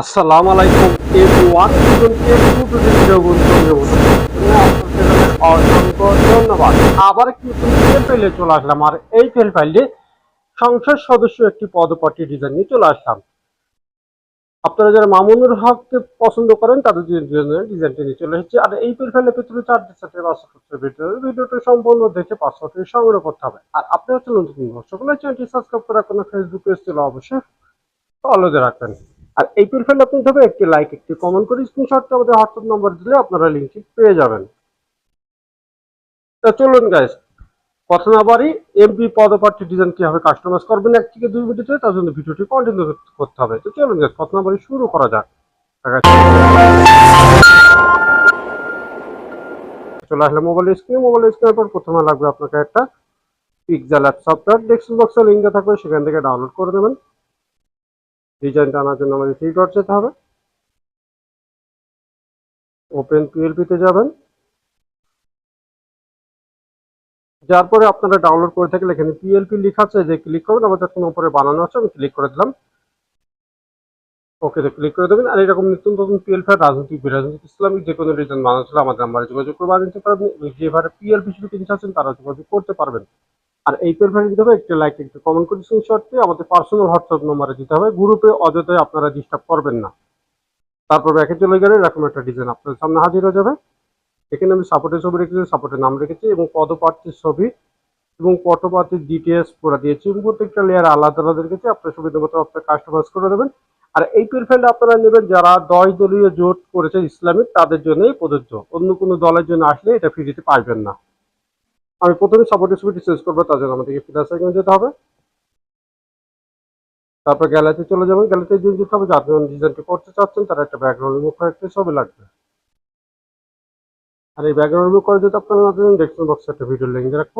আসসালামু আলাইকুম everyone. Video ধন্যবাদ। আবার কিন্তু পেলে চলে আসলাম। আর এই ফেল ফাইলে সংসদ সদস্য একটি পদপাটি ডিজাইন নিয়ে চলে আসলাম। আপনারা যারা মামুনুর হককে পছন্দ করেন, তাদের ডিজাইনটি নিয়ে চলে এসেছে। আর এই পেল ফাইলের ভিতরে চার সাথে পাসওয়ার্ড ভিতরে ভিডিওটি সম্পূর্ণ দেখে পাসওয়ার্ডটি সংগ্রহ করতে হবে। আর আপনারা নতুন সকলে চ্যানেলটি সাবস্ক্রাইব করে কোনো ফেসবুক পেজ ছিল অবশ্যই ফলো দিয়ে রাখবেন। আর এই প্রোফাইল আপনি তবে একটি লাইক একটি কমেন্ট করে স্ক্রিনশটটা আমাদের হোয়াটসঅ্যাপ নম্বর দিলে আপনারা লিঙ্কটি পেয়ে যাবেন। তো চলুন গাইস কথা না এমপি পদপ্রার্থী ডিজাইন কীভাবে কাস্টমাইজ করবেন এক থেকে দুই মিনিটে তার জন্য ভিডিওটি কন্টিনিউ করতে হবে। তো চলুন গাইস কথা না শুরু করা যাক। চলে আসলে মোবাইল স্ক্রিন মোবাইল স্ক্রিনের পর প্রথমে লাগবে আপনাকে একটা পিকজেল অ্যাপ সফটওয়্যার ডেস্কটপ বক্সে লিঙ্ক থাকবে, সেখান থেকে ডাউনলোড করে নেবেন। ডিজাইনটা আনার জন্য আমাদের থ্রি ডট যেতে হবে। ওপেন পিএলপিতে যাবেন। যার পরে আপনারা ডাউনলোড করে থাকলে এখানে পিএলপি লেখা আছে, যে ক্লিক করবেন, আমাদের কোনো উপরে বানানো আছে, আমি ক্লিক করে দিলাম। ওকে ক্লিক করে দেবেন, আর এরকম নিত্য নতুন পিএলপি রাজনৈতিক বিরাজনৈতিক ইসলামিক যে কোনো রিজন ছিল, আমাদের নাম্বারে যোগাযোগ করে বানিয়ে পারবেন যেভাবে পিএলপি শুধু কিনতে চাচ্ছেন তারা যোগাযোগ করতে পারবেন। আর এই পেপারে দিতে হবে, একটু লাইক একটু কমেন্ট করে স্ক্রিনশটটি আমাদের পার্সোনাল হোয়াটসঅ্যাপ নম্বরে দিতে হবে। গ্রুপে অযথায় আপনারা ডিস্টার্ব করবেন না। তারপর ব্যাকে চলে গেলে এরকম একটা ডিজাইন আপনাদের সামনে হাজির হয়ে যাবে। এখানে আমি সাপোর্টের ছবি রেখেছি সাপোর্টের নাম রেখেছি এবং পদপ্রার্থীর ছবি এবং পদপ্রার্থীর ডিটেলস পুরো দিয়েছি। এবং প্রত্যেকটা লেয়ার আলাদা আলাদা রেখেছি। আপনার সুবিধা মতো আপনার কাস্টমাইজ করে দেবেন। আর এই প্রোফাইলটা আপনারা নেবেন যারা দশ দলীয় জোট করেছে ইসলামিক তাদের জন্যই প্রযোজ্য। অন্য কোনো দলের জন্য আসলে এটা ফ্রিতে পারবেন না। আমি প্রথমে সাপোর্টের ছবিটি চেঞ্জ করব, তার জন্য আমাদেরকে ফিলার সেকেন্ড যেতে হবে। তারপর গ্যালারিতে চলে যাবেন গ্যালারিতে যে যেতে হবে, যার জন্য ডিজাইনটি করতে চাচ্ছেন, তার একটা ব্যাকগ্রাউন্ড রিমুভ করে একটা ছবি লাগবে। আর এই ব্যাকগ্রাউন্ড রিমুভ করে যদি আপনারা ডেসক্রিপশন বক্সে একটা ভিডিও লিঙ্ক দিয়ে রাখব।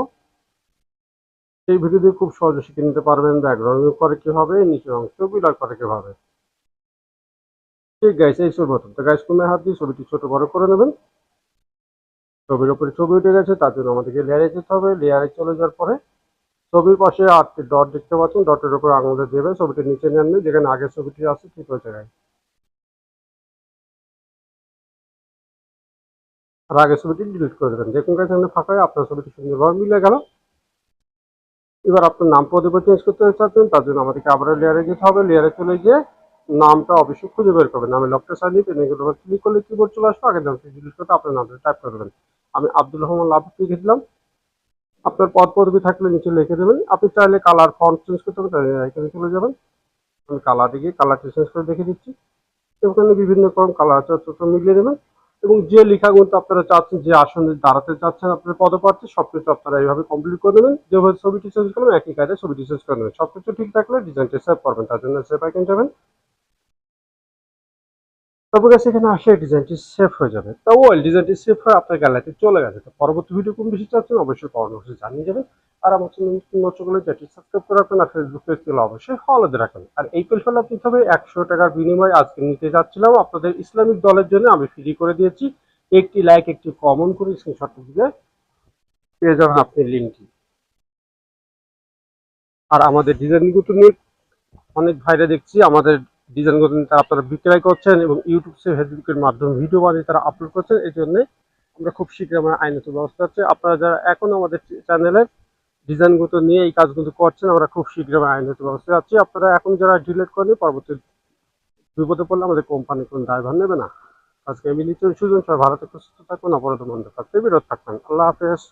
সেই ভিডিও দিয়ে খুব সহজে শিখে নিতে পারবেন ব্যাকগ্রাউন্ড রিমুভ করে কীভাবে, নিচের অংশ বিলার করে কীভাবে। ঠিক গাইস এই ছবি মতন তো গাইস কোনো হাত দিয়ে ছবিটি ছোটো বড় করে নেবেন। ছবির উপরে ছবি উঠে গেছে, তার জন্য আমাদেরকে লেয়ারে যেতে হবে। লেয়ারে চলে যাওয়ার পরে ছবির পাশে আটটি ডট দেখতে পাচ্ছেন ডটের উপর আঙুলে দেবে, ছবিটি নিচে নেন যেখানে আগের ছবিটি আছে ঠিক ওই জায়গায়। আর আগের ছবিটি ডিলিট করে দেবেন দেখুন কাছে সামনে ফাঁকা আপনার ছবিটি সুন্দরভাবে মিলে গেল। এবার আপনার নাম পদে চেঞ্জ করতে চাচ্ছেন, তার জন্য আমাদেরকে আবার লেয়ারে যেতে হবে। লেয়ারে চলে গিয়ে নামটা অবশ্যই খুঁজে বের করবেন। আমি লকটা সাইড নিয়ে পেনে ক্লিক করলে কিবোর্ড চলে আসবে আগে নামটি ডিলিট করতে আপনার নামটা টাইপ করে দেবেন। আমি আব্দুল রহমান লাভ লিখে দিলাম আপনার পদ পদবি থাকলে নিচে লিখে দেবেন। আপনি চাইলে কালার ফন্ট চেঞ্জ করতে তাহলে এখানে চলে যাবেন। আমি কালার দিকে কালারটি চেঞ্জ করে দেখে দিচ্ছি। ওখানে বিভিন্ন রকম কালার আছে, ছোট মিলিয়ে দেবেন। এবং যে লেখাগুলো আপনারা চাচ্ছেন, যে আসনে দাঁড়াতে চাচ্ছেন আপনার পদপ্রার্থী সব কিছু আপনারা এইভাবে কমপ্লিট করে দেবেন। যেভাবে ছবিটি চেঞ্জ করবেন একই কাজে ছবিটি চেঞ্জ করে দেবেন। সব কিছু ঠিক থাকলে ডিজাইনটি সেভ করবেন, তার জন্য সেভ আইকন যাবেন তারপর কাছে এখানে আসে ডিজাইনটি সেভ হয়ে যাবে। তো ওয়েল ডিজাইনটি সেভ হয়ে আপনার গ্যালারিতে চলে গেছে। তো পরবর্তী ভিডিও কোন বেশি চাচ্ছেন অবশ্যই কমেন্ট বক্সে জানিয়ে যাবেন। আর আমার চ্যানেল যেটি সাবস্ক্রাইব করে রাখবেন আর ফেসবুক পেজগুলো অবশ্যই ফলো দিয়ে রাখবেন। আর এই পেলফেল আপনি হবে একশো টাকার বিনিময়ে আজকে নিতে যাচ্ছিলাম আপনাদের ইসলামিক দলের জন্য। আমি ফ্রি করে দিয়েছি। একটি লাইক একটি কমন করে স্ক্রিনশট দিলে পেয়ে যাবেন আপনি লিঙ্কটি আর আমাদের ডিজাইনগুলো নিয়ে অনেক ভাইরা দেখছি, আমাদের ডিজাইনগুলো তারা আপনারা বিক্রয় করছেন এবং ইউটিউব ফেসবুকের মাধ্যমে ভিডিও বানিয়ে তারা আপলোড করছেন, এই জন্যে আমরা খুব শীঘ্রই আমরা আইনত ব্যবস্থা আছে। আপনারা যারা এখন আমাদের চ্যানেলে ডিজাইনগুলো নিয়ে এই কাজগুলো করছেন, আমরা খুব শীঘ্রই আমরা আইনত ব্যবস্থা আছি। আপনারা এখন যারা ডিলেট করেন, পরবর্তী বিপদে পড়লে আমাদের কোম্পানি কোনো ড্রাইভার নেবে না। আজকে আমি নিচে সুজন, সবাই ভারতে সুস্থ থাকুন অপরাধ বন্ধ থাকতে বিরত থাকবেন। আল্লাহ হাফেজ।